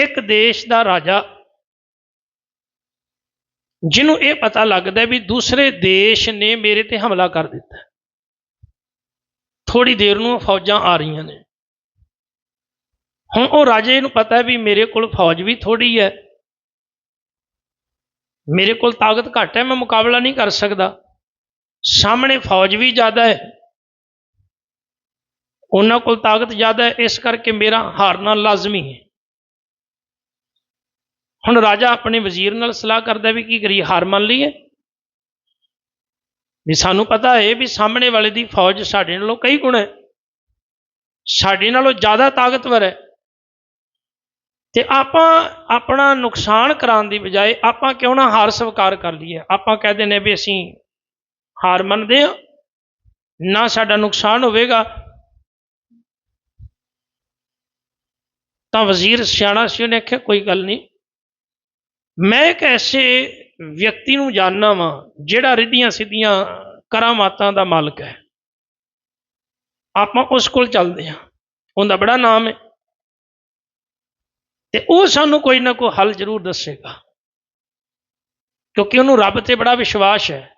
ਇੱਕ ਦੇਸ਼ ਦਾ ਰਾਜਾ। ਜਿਹਨੂੰ ਇਹ ਪਤਾ ਲੱਗਦਾ ਵੀ ਦੂਸਰੇ ਦੇਸ਼ ਨੇ ਮੇਰੇ ਤੇ ਹਮਲਾ ਕਰ ਦਿੱਤਾ। ਥੋੜੀ ਦੇਰ ਨੂੰ ਫੌਜਾਂ ਆ ਰਹੀਆਂ ਨੇ। ਹੁਣ ਉਹ ਰਾਜੇ ਨੂੰ ਪਤਾ ਵੀ ਮੇਰੇ ਕੋਲ ਫੌਜ ਵੀ ਥੋੜੀ ਹੈ। ਮੇਰੇ ਕੋਲ ਤਾਕਤ ਘੱਟ ਹੈ, ਮੈਂ ਮੁਕਾਬਲਾ ਨਹੀਂ ਕਰ ਸਕਦਾ। ਸਾਹਮਣੇ ਫੌਜ ਵੀ ਜ਼ਿਆਦਾ ਹੈ। ਉਹਨਾਂ ਕੋਲ ਤਾਕਤ ਜ਼ਿਆਦਾ ਹੈ, ਇਸ ਕਰਕੇ ਮੇਰਾ ਹਾਰਨਾ ਲਾਜ਼ਮੀ ਹੈ। ਹੁਣ ਰਾਜਾ ਆਪਣੇ ਵਜ਼ੀਰ ਨਾਲ ਸਲਾਹ ਕਰਦਾ ਵੀ ਕੀ ਕਰੀਏ, ਹਾਰ ਮੰਨ ਲਈਏ। ਵੀ ਸਾਨੂੰ ਪਤਾ ਹੈ ਵੀ ਸਾਹਮਣੇ ਵਾਲੇ ਦੀ ਫੌਜ ਸਾਡੇ ਨਾਲੋਂ ਕਈ ਗੁਣਾ ਹੈ। ਸਾਡੇ ਨਾਲੋਂ ਜ਼ਿਆਦਾ ਤਾਕਤਵਰ ਹੈ। ਤੇ ਆਪਾਂ ਆਪਣਾ ਨੁਕਸਾਨ ਕਰਾਉਣ ਦੀ ਬਜਾਏ ਆਪਾਂ ਕਿਉਂ ਨਾ ਹਾਰ ਸਵੀਕਾਰ ਕਰ ਲਈਏ। ਆਪਾਂ ਕਹਿੰਦੇ ਨੇ ਵੀ ਅਸੀਂ ਹਾਰ ਮੰਨਦੇ ਹਾਂ, ਨਾ ਸਾਡਾ ਨੁਕਸਾਨ ਹੋਵੇਗਾ। ਤਾਂ ਵਜ਼ੀਰ ਸਿਆਣਾ ਸੀ, ਉਹਨੇ ਆਖਿਆ, ਕੋਈ ਗੱਲ ਨਹੀਂ। ਮੈਂ ਇੱਕ ਐਸੇ ਵਿਅਕਤੀ ਨੂੰ ਜਾਣਨਾ ਵਾਂ, ਜਿਹੜਾ ਰਿੱਧੀਆਂ ਸਿੱਧੀਆਂ ਕਰਾਮਾਤਾਂ ਦਾ ਮਾਲਕ ਹੈ। ਆਪਾਂ ਉਸ ਕੋਲ ਚੱਲਦੇ ਹਾਂ। ਉਹਦਾ ਬੜਾ ਨਾਮ ਹੈ। ਤੇ ਉਹ ਸਾਨੂੰ ਕੋਈ ਨਾ ਕੋਈ ਹੱਲ ਜ਼ਰੂਰ ਦੱਸੇਗਾ। ਕਿਉਂਕਿ ਉਹਨੂੰ ਰੱਬ ਤੇ ਬੜਾ ਵਿਸ਼ਵਾਸ ਹੈ।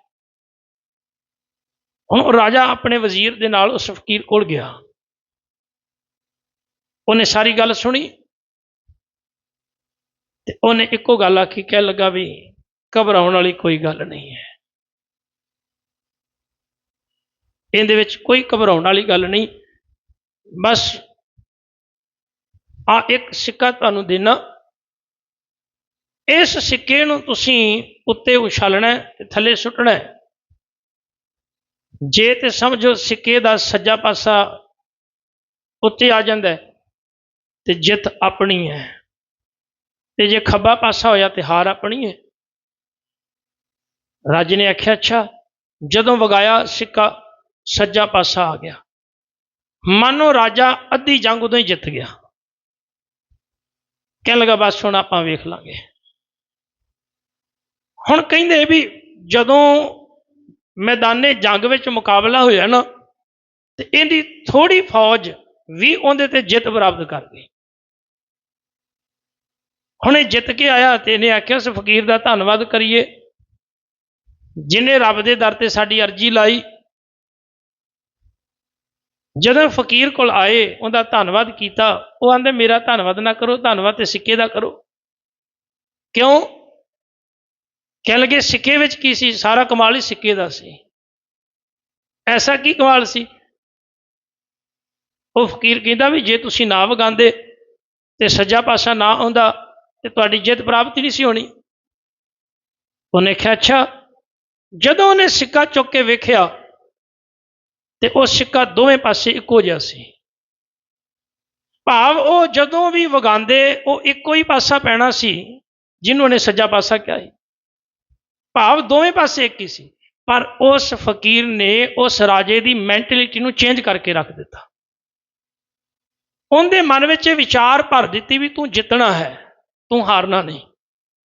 ਹੁਣ ਉਹ ਰਾਜਾ ਆਪਣੇ ਵਜ਼ੀਰ ਦੇ ਨਾਲ ਉਸ ਫਕੀਰ ਕੋਲ ਗਿਆ। ਉਹਨੇ ਸਾਰੀ ਗੱਲ ਸੁਣੀ। ਉਹਨੇ ਇੱਕੋ ਗੱਲ ਆਖੀ ਕਹਿ ਲੱਗਾ ਵੀ ਘਬਰਾਉਣ ਵਾਲੀ ਕੋਈ ਗੱਲ ਨਹੀਂ ਹੈ। ਇਹਦੇ ਵਿੱਚ ਕੋਈ ਘਬਰਾਉਣ ਵਾਲੀ ਗੱਲ ਨਹੀਂ। ਬਸ ਆ ਇੱਕ ਸਿੱਕਾ ਤੁਹਾਨੂੰ ਦੇਣਾ। ਇਸ ਸਿੱਕੇ ਨੂੰ ਤੁਸੀਂ ਉੱਤੇ ਉਛਾਲਣਾ ਹੈ ਤੇ ਥੱਲੇ ਸੁੱਟਣਾ ਜੇ ਤੇ ਸਮਝੋ ਸਿੱਕੇ ਦਾ ਸੱਜਾ ਪਾਸਾ ਉੱਤੇ ਆ ਜਾਂਦਾ ਹੈ ਤੇ ਜਿੱਤ ਆਪਣੀ ਹੈ। ਤੇ ਜੇ ਖੱਬਾ ਪਾਸਾ ਹੋਇਆ ਤੇ ਹਾਰ ਆਪਣੀ ਹੈ। ਰਾਜੇ ਨੇ ਆਖਿਆ, ਅੱਛਾ, ਜਦੋਂ ਵਗਾਇਆ ਸਿੱਕਾ ਸੱਜਾ ਪਾਸਾ ਆ ਗਿਆ। ਮਾਨੋ ਰਾਜਾ ਅੱਧੀ ਜੰਗ ਉਦੋਂ ਹੀ ਜਿੱਤ ਗਿਆ। ਕਹਿਣ ਲੱਗਾ, ਬਸ ਹੁਣ ਆਪਾਂ ਵੇਖ ਲਾਂਗੇ। ਹੁਣ ਕਹਿੰਦੇ ਵੀ ਜਦੋਂ ਮੈਦਾਨੇ ਜੰਗ ਵਿੱਚ ਮੁਕਾਬਲਾ ਹੋਇਆ ਨਾ, ਤੇ ਇਹਦੀ ਥੋੜੀ ਫੌਜ ਵੀ ਉਹਦੇ ਤੇ ਜਿੱਤ ਪ੍ਰਾਪਤ ਕਰ ਗਈ। ਹੁਣ ਇਹ ਜਿੱਤ ਕੇ ਆਇਆ ਤੇ ਇਹਨੇ ਆਖਿਆ ਉਸ ਫਕੀਰ ਦਾ ਧੰਨਵਾਦ ਕਰੀਏ। ਜਿਨੇ ਰੱਬ ਦੇ ਦਰ ਤੇ ਸਾਡੀ ਅਰਜ਼ੀ ਲਾਈ, ਜਦੋਂ ਫਕੀਰ ਕੋਲ ਆਏ, ਉਹਦਾ ਧੰਨਵਾਦ ਕੀਤਾ। ਉਹ ਆਂਦੇ, ਮੇਰਾ ਧੰਨਵਾਦ ਨਾ ਕਰੋ, ਧੰਨਵਾਦ ਤੇ ਸਿੱਕੇ ਦਾ ਕਰੋ। ਕਿਉਂ? ਕਹਿਣ ਲੱਗੇ, ਸਿੱਕੇ ਵਿੱਚ ਕੀ ਸੀ? ਸਾਰਾ ਕਮਾਲ ਹੀ ਸਿੱਕੇ ਦਾ ਸੀ। ਐਸਾ ਕੀ ਕਮਾਲ ਸੀ? ਉਹ ਫਕੀਰ ਕਹਿੰਦਾ ਵੀ ਜੇ ਤੁਸੀਂ ਨਾ ਵਗਾਉਂਦੇ ਤੇ ਸੱਜਾ ਪਾਸਾ ਨਾ ਆਉਂਦਾ ਤੇ ਤੁਹਾਡੀ ਜਿੱਤ ਪ੍ਰਾਪਤ ਨਹੀਂ ਸੀ ਹੋਣੀ। ਉਹਨੇ ਕਿਹਾ, ਅੱਛਾ, ਜਦੋਂ ਉਹਨੇ ਸਿੱਕਾ ਚੁੱਕ ਕੇ ਵੇਖਿਆ, ਤੇ ਉਹ ਸਿੱਕਾ ਦੋਵੇਂ ਪਾਸੇ ਇੱਕੋ ਜਿਹਾ ਸੀ। ਭਾਵ ਉਹ ਜਦੋਂ ਵੀ ਵਗਾਉਂਦੇ, ਉਹ ਇੱਕੋ ਹੀ ਪਾਸਾ ਪੈਣਾ ਸੀ, ਜਿਹਨੂੰ ਉਹਨੇ ਸੱਜਾ ਪਾਸਾ ਕਿਹਾ ਸੀ। ਭਾਵ ਦੋਵੇਂ ਪਾਸੇ ਇੱਕ ਹੀ ਸੀ। ਪਰ ਉਸ ਫਕੀਰ ਨੇ ਉਸ ਰਾਜੇ ਦੀ ਮੈਂਟੈਲਿਟੀ ਨੂੰ ਚੇਂਜ ਕਰਕੇ ਰੱਖ ਦਿੱਤਾ। ਉਹਦੇ ਮਨ ਵਿੱਚ ਇਹ ਵਿਚਾਰ ਭਰ ਦਿੱਤੀ ਵੀ ਤੂੰ ਜਿੱਤਣਾ ਹੈ। ਤੂੰ ਹਾਰਨਾ ਨਹੀਂ।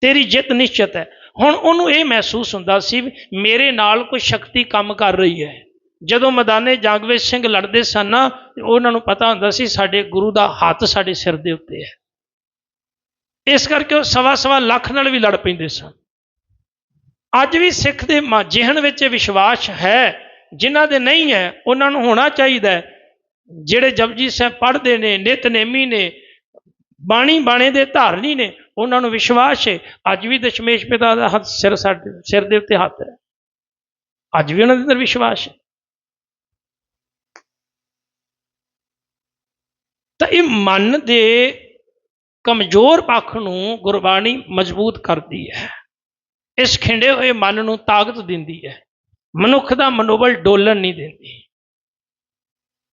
ਤੇਰੀ ਜਿੱਤ ਨਿਸ਼ਚਿਤ ਹੈ। ਹੁਣ ਉਹਨੂੰ ਇਹ ਮਹਿਸੂਸ ਹੁੰਦਾ ਸੀ ਮੇਰੇ ਨਾਲ ਕੋਈ ਸ਼ਕਤੀ ਕੰਮ ਕਰ ਰਹੀ ਹੈ। ਜਦੋਂ ਮੈਦਾਨੇ ਜਾਗਵੇ ਸਿੰਘ ਲੜਦੇ ਸਨ ਨਾ ਉਹਨਾਂ ਨੂੰ ਪਤਾ ਹੁੰਦਾ ਸੀ ਸਾਡੇ ਗੁਰੂ ਦਾ ਹੱਥ ਸਾਡੇ ਸਿਰ ਦੇ ਉੱਤੇ ਹੈ। ਇਸ ਕਰਕੇ ਉਹ ਸਵਾ ਸਵਾ ਲੱਖ ਨਾਲ ਵੀ ਲੜ ਪੈਂਦੇ ਸਨ। ਅੱਜ ਵੀ ਸਿੱਖ ਦੇ ਜਿਹਨ ਵਿੱਚ ਵਿਸ਼ਵਾਸ ਹੈ, ਜਿਨ੍ਹਾਂ ਦੇ ਨਹੀਂ ਹੈ, ਉਹਨਾਂ ਨੂੰ ਹੋਣਾ ਚਾਹੀਦਾ ਜਿਹੜੇ ਜਪਜੀ ਸਾਹਿਬ ਪੜ੍ਹਦੇ ਨੇ, ਨਿਤਨੇਮੀ ਨੇ ਬਾਣੀ ਬਾਣੇ ਦੇ ਧਾਰਨੀ ਨੇ, ਉਹਨਾਂ ਨੂੰ ਵਿਸ਼ਵਾਸ ਹੈ। ਅੱਜ ਵੀ ਦਸ਼ਮੇਸ਼ ਪਿਤਾ ਦਾ ਹੱਥ ਸਿਰ ਸਾਡੇ ਸਿਰ ਦੇ ਉੱਤੇ ਹੱਥ ਹੈ। ਅੱਜ ਵੀ ਉਹਨਾਂ ਦੇ ਅੰਦਰ ਵਿਸ਼ਵਾਸ ਹੈ। ਤਾਂ ਇਹ ਮਨ ਦੇ ਕਮਜ਼ੋਰ ਪੱਖ ਨੂੰ ਗੁਰਬਾਣੀ ਮਜ਼ਬੂਤ ਕਰਦੀ ਹੈ। ਇਸ ਖਿੰਡੇ ਹੋਏ ਮਨ ਨੂੰ ਤਾਕਤ ਦਿੰਦੀ ਹੈ। ਮਨੁੱਖ ਦਾ ਮਨੋਬਲ ਡੋਲਣ ਨਹੀਂ ਦਿੰਦੀ।